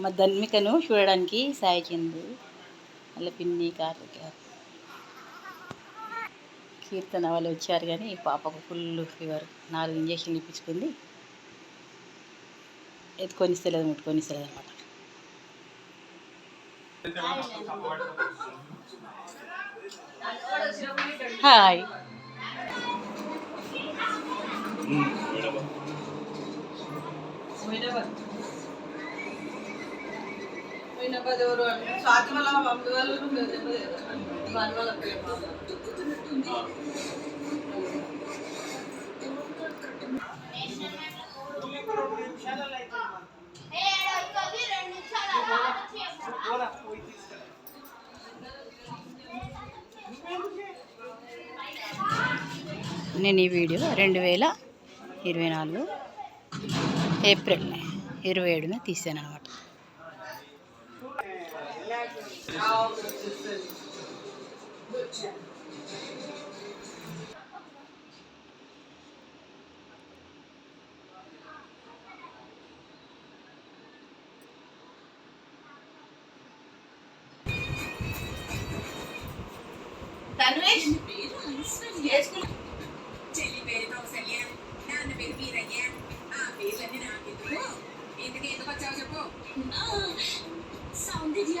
మా ధన్మికను చూడడానికి సాయికింది. వాళ్ళ పిన్ని కార్తిక కీర్తన వాళ్ళు వచ్చారు కానీ పాపకు ఫుల్ ఫీవర్. నాలుగు ఇంజక్షన్లు ఇప్పించుకుంది. ఎత్తుకొని ఇస్తలేదు ముట్టుకొని ఇస్తలేదు అనమాట హాయ్. స్వాతి మమ్మీ వాళ్ళు ప్రేమ నేను ఈ వీడియో రెండు వేల ఇరవై నాలుగు ఏప్రిల్ ఇరవై ఏడున తీసాను అనమాట తనుష్ చెల్లి పేరుతో సల్యం నాన్న పేరు వీరయ్య ఆ పేర్లన్నీ నాకెందుకు ఎందుకు ఎందుకు వచ్చావు చెప్పు సౌందర్య